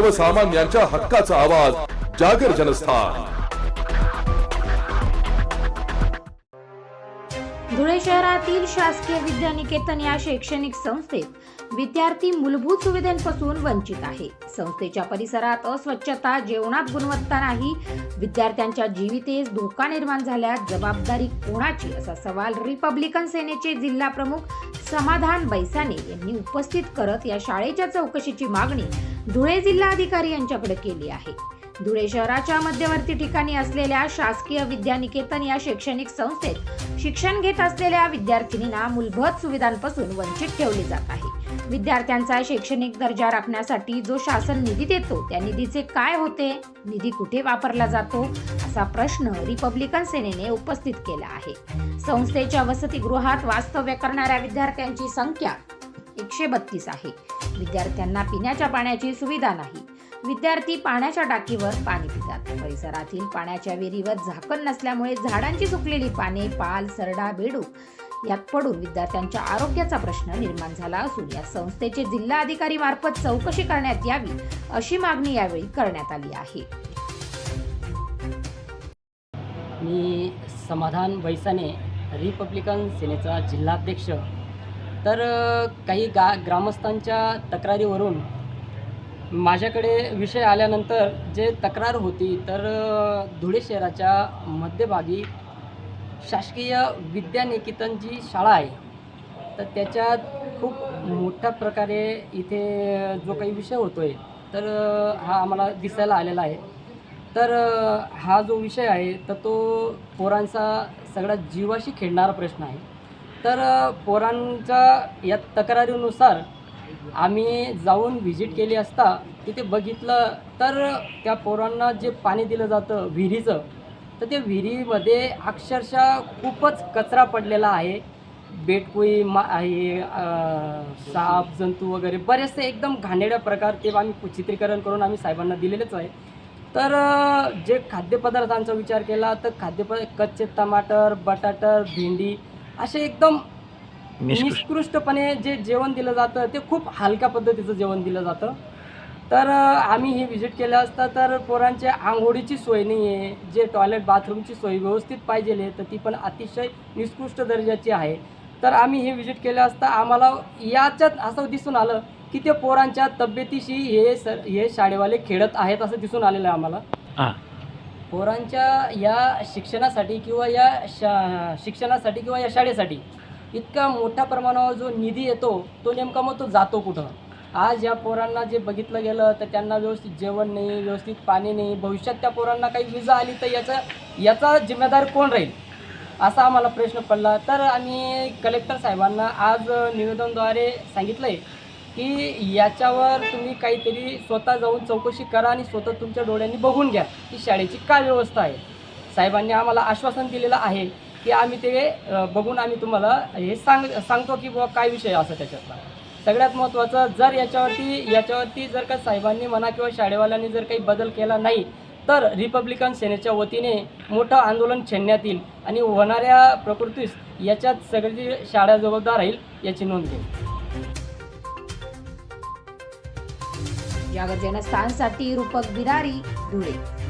सर्वसामान्यांच्या हक्काचा आवाज जागर जनस्थान. धुळे शहरातील शासकीय विद्यानिकेतन या शैक्षणिक संस्थेत विद्यार्थी मूलभूत सुविधांपासून वंचित आहे. संस्थेच्या परिसरात अस्वच्छता जेवणात गुणवत्ता नाही. विद्यार्थ्यांच्या जीवितेस धोका निर्माण झाल्यास जबाबदारी कोणाची? असा सवाल रिपब्लिकन सेनेचे जिल्हा प्रमुख समाधान बैसाने यांनी उपस्थित करत या शाळेच्या चौकशीची मागणी धुळे जिल्हाधिकारी यांच्याकडे केली आहे. धुळे शहराच्या मध्यवर्ती ठिकाणी असलेल्या शासकीय विद्यानिकेतन या शैक्षणिक संस्थेत शिक्षण घेत असलेल्या विद्यार्थिनींना मूलभूत सुविधांपासून वंचित ठेवले जात आहे. विद्यार्थ्यांचा शैक्षणिक दर्जा राखण्यासाठी जो शासन निधी देतो त्या निधीचे काय होते? निधी कुठे वापरला जातो? असा प्रश्न रिपब्लिकन सेनेने उपस्थित केला आहे. संस्थेच्या वसतिगृहात वास्तव्य करणाऱ्या विद्यार्थ्यांची संख्या एकशे बत्तीस आहे. विद्यार्थ्यांना पिण्याच्या पाण्याची सुविधा नाही. विद्यार्थी पाण्याच्या टाकीवर पाणी पितात. परिसरातील पाण्याच्या विहिरीवर झाकण नसल्यामुळे झाडांची सुकलेली पाने पाल सरडा बेडूक यात पडून विद्यार्थ्यांच्या आरोग्याचा प्रश्न निर्माण झाला असून या संस्थेचे जिल्हा अधिकारी मार्फत चौकशी करण्यात यावी अशी मागणी यावेळी करण्यात आली आहे. मी समाधान वैसाने रिपब्लिकन सेनेचा जिल्हाध्यक्ष तर काही गा ग्रामस्थांच्या तक्रारीवरून माझ्याकडे विषय आल्यानंतर जे तक्रार होती तर धुळे शहराच्या मध्यभागी शासकीय विद्यानिकेतन जी शाळा आहे. तर त्याच्यात खूप मोठ्या प्रकारे इथे जो काही विषय होतो आहे तर हा आम्हाला दिसायला आलेला आहे. तर हा जो विषय आहे तर तो पोरांचा सगळ्यात जीवाशी खेळणारा प्रश्न आहे. तर पोरांच्या या तक्रारीनुसार आम्ही जाऊन व्हिजिट केली असता तिथे बघितलं तर त्या पोरांना जे पाणी दिलं जातं विहिरीचं तर त्या विहिरीमध्ये अक्षरशः खूपच कचरा पडलेला आहे. बेटकुई मा आहे साप जंतू वगैरे बरेचसे एकदम घाणेड्या प्रकार ते आम्ही चित्रीकरण करून आम्ही साहेबांना दिलेलेच आहे. तर जे खाद्यपदार्थांचा विचार केला तर खाद्यपदार्थ कच्चे टमाटर बटाटर भेंडी असे एकदम निष्कृष्टपणे जे जेवण दिलं जातं ते खूप हलक्या पद्धतीचं जेवण दिलं जातं. तर आम्ही ही व्हिजिट केलं असता तर पोरांच्या आंघोळीची सोय नाही आहे जे टॉयलेट बाथरूमची सोय व्यवस्थित पाहिजे आहे तर ती पण अतिशय निकृष्ट दर्जाची आहे. तर आम्ही हे व्हिजिट केलं असता आम्हाला याच्यात असं दिसून आलं की ते पोरांच्या तब्येतीशी हे सर हे शाळेवाले खेळत आहेत असं दिसून आलेलं आहे आम्हाला. पोरांच्या या शिक्षणासाठी किंवा या शा शिक्षणासाठी किंवा या शाळेसाठी इतका मोठ्या प्रमाणावर जो निधी येतो तो नेमका मग तो जातो कुठं? आज या पोरांना जे बघितलं गेलं तर त्यांना व्यवस्थित जेवण नाही व्यवस्थित पाणी नाही भविष्यात त्या पोरांना काही विजा आली तर याचा याचा जिम्मेदार कोण राहील? असा आम्हाला प्रश्न पडला. तर आम्ही कलेक्टर साहेबांना आज निवेदनद्वारे सांगितलं आहे की याच्यावर तुम्ही काहीतरी स्वतः जाऊन चौकशी करा आणि स्वतः तुमच्या डोळ्यांनी बघून घ्या. की शाळेची काय व्यवस्था आहे? साहेबांनी आम्हाला आश्वासन दिलेलं आहे की आम्ही ते बघून आम्ही तुम्हाला हे सांग सांगतो की बुवा काय विषय असा त्याच्यातला. सगळ्यात महत्त्वाचं जर याच्यावरती याच्यावरती जर का साहेबांनी म्हणा किंवा शाळेवाल्यांनी जर काही बदल केला नाही तर रिपब्लिकन सेनेच्या वतीने मोठं आंदोलन छेडण्यात येईल आणि होणाऱ्या प्रकृतीस याच्यात सगळी शाळा जबाबदार राहील याची नोंद घेईल. जनस्थानसाठी रूपक बिरारी धुळे.